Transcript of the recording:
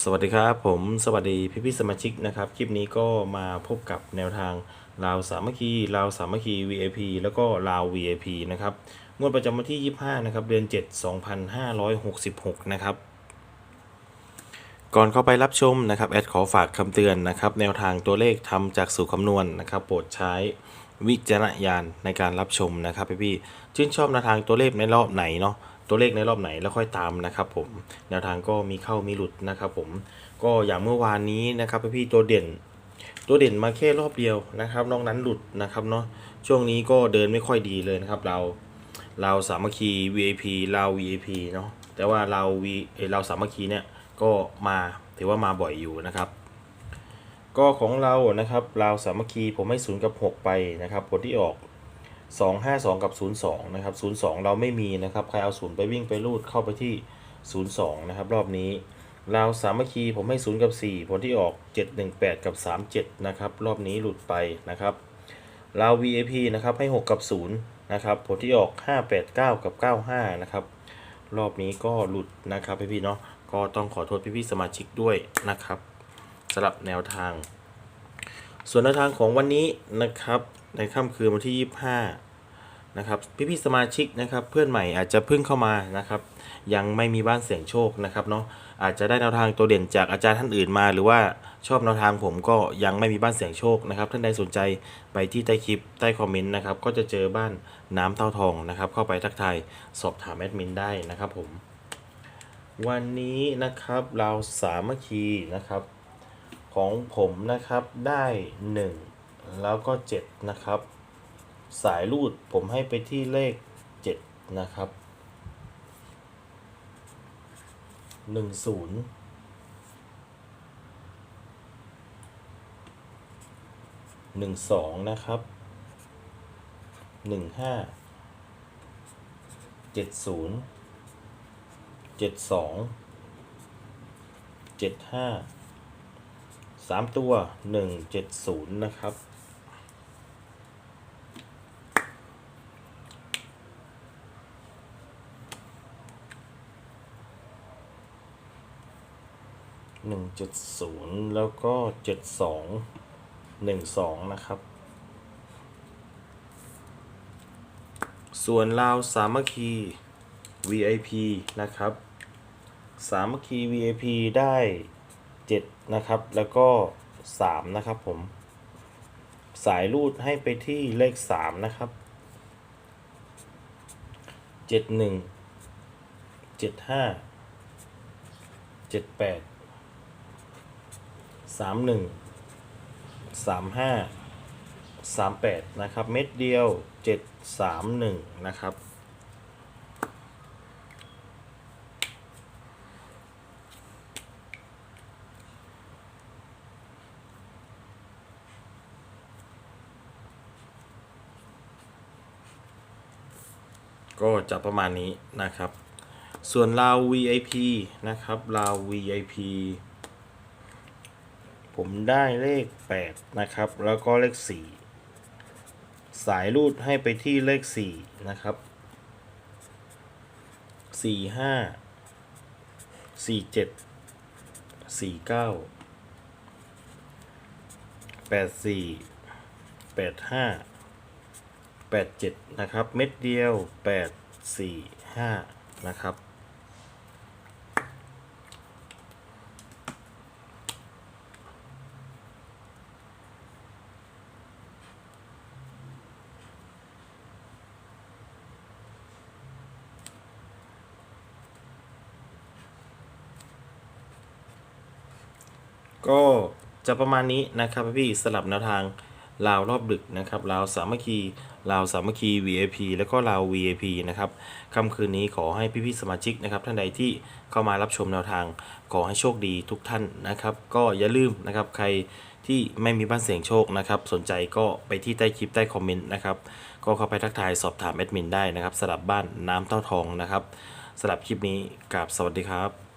สวัสดีครับผมสวัสดีพี่พี่สมาชิกนะครับ คลิปนี้ก็มาพบกับแนวทางลาวสามัคคีลาวสามัคคี VIP แล้วก็ลาว VIP นะครับงวดประจำวันที่ 25 นะครับ เดือน 7 2566 นะครับ ก่อนเข้าไปรับชมนะครับ แอดขอฝากคำเตือนนะครับ แนวทางตัวเลขทำจากสูตรคำนวณนะครับ โปรดใช้วิจารณญาณในการรับชมนะครับพี่พี่ชื่นชอบแนวทางตัวเลขในรอบไหนเนาะ ตัวเลขในรอบไหนแล้วค่อยตามนะครับผมแนวทางก็มีเข้ามีหลุดนะครับผมก็อย่างเมื่อวานนี้นะครับพี่ๆตัวเด่น ตัวเด่นมาแค่รอบเดียวนะครับนอกนั้นหลุดนะครับเนาะช่วงนี้ก็เดินไม่ค่อยดีเลยนะครับเราเราสามัคคี VIP เรา VIP เนาะแต่ว่าเรา V เอ่อเราสามัคคีเนี่ยก็มาถือว่ามาบ่อยอยู่นะครับ ก็ของเรานะครับเราสามัคคีผมให้0กับ 6 ไปนะครับผลที่ออก 2 5 2 กับ 02 นะครับ 02 เราไม่มีนะครับ ใครเอา0ไปวิ่งไปรูดเข้าไปที่ 02 นะครับ รอบนี้เราสามัคคีผมให้ 0 กับ 4 ผลที่ออก 718 กับ 37 นะครับ รอบนี้หลุดไปนะครับเรา VAP นะครับให้ 6 กับ 0 นะครับ ผลที่ออก 589 กับ 95 นะครับ รอบนี้ก็หลุดนะครับพี่ๆเนาะ ก็ต้องขอโทษพี่ๆสมาชิกด้วยนะครับสำหรับแนวทาง ส่วนแนวทางของวันนี้นะครับ ในค่ำคืนวันที่ 25 นะครับ พี่ๆสมาชิกนะครับ เพื่อนใหม่อาจจะเพิ่งเข้ามานะครับ ยังไม่มีบ้านเสี่ยงโชคนะครับเนาะอาจจะได้แนวทางตัวเด่นจากอาจารย์ท่านอื่นมา หรือว่าชอบแนวทางผมก็ยังไม่มีบ้านเสี่ยงโชคนะครับ ท่านใดสนใจไปที่ใต้คลิปใต้คอมเมนต์นะครับ ก็จะเจอบ้านน้ำเต้าทองนะครับ เข้าไปทักทายสอบถามแอดมินได้นะครับผม วันนี้นะครับเราสามัคคีนะครับ ของผมนะครับได้ 1 แล้วก็ 7 นะครับ สายรูดผมให้ไปที่เลข 7 นะครับ 10 12 นะครับ 15 70 72 75 สามตัวหนึ่งเจ็ดศูนย์นะครับ หนึ่งเจ็ดศูนย์แล้วก็เจ็ดสองหนึ่งสองนะครับ ส่วนลาวสามัคคี VIP นะครับ สามัคคี VIP ได้ 7 นะครับ แล้วก็ 3 นะครับผม สายรูดให้ไปที่เลข 3 นะครับ 71 75 78 31 35 38 นะครับ เม็ดเดียว 731 นะครับ ก็จะประมาณนี้นะครับ ส่วนลาว VIP นะครับลาว VIP ผมได้เลข 8 นะครับ แล้วก็เลข 4 สายรูดให้ไปที่เลข 4 นะครับ 4 5 4 7 4 9 8 4 8 5 87 นะครับ เม็ดเดียว 8 4 5 นะครับ ก็จะประมาณนี้นะครับพี่สลับแนวทางลาวรอบดึกนะครับลาวสามัคคี ลาวสามัคคี VIP แล้วก็ลาว VIP นะครับค่ำคืนนี้ขอให้พี่ๆสมาชิกนะครับท่านใดที่เข้ามารับชมแนวทาง ขอให้โชคดีทุกท่านนะครับ ก็อย่าลืมนะครับใครที่ไม่มีบ้านเสียงโชคนะครับ สนใจก็ไปที่ใต้คลิปใต้คอมเมนต์นะครับ ก็เข้าไปทักทายสอบถามแอดมินได้นะครับสลับบ้านน้ำเต้าทองนะครับสลับคลิปนี้กับสวัสดีครับ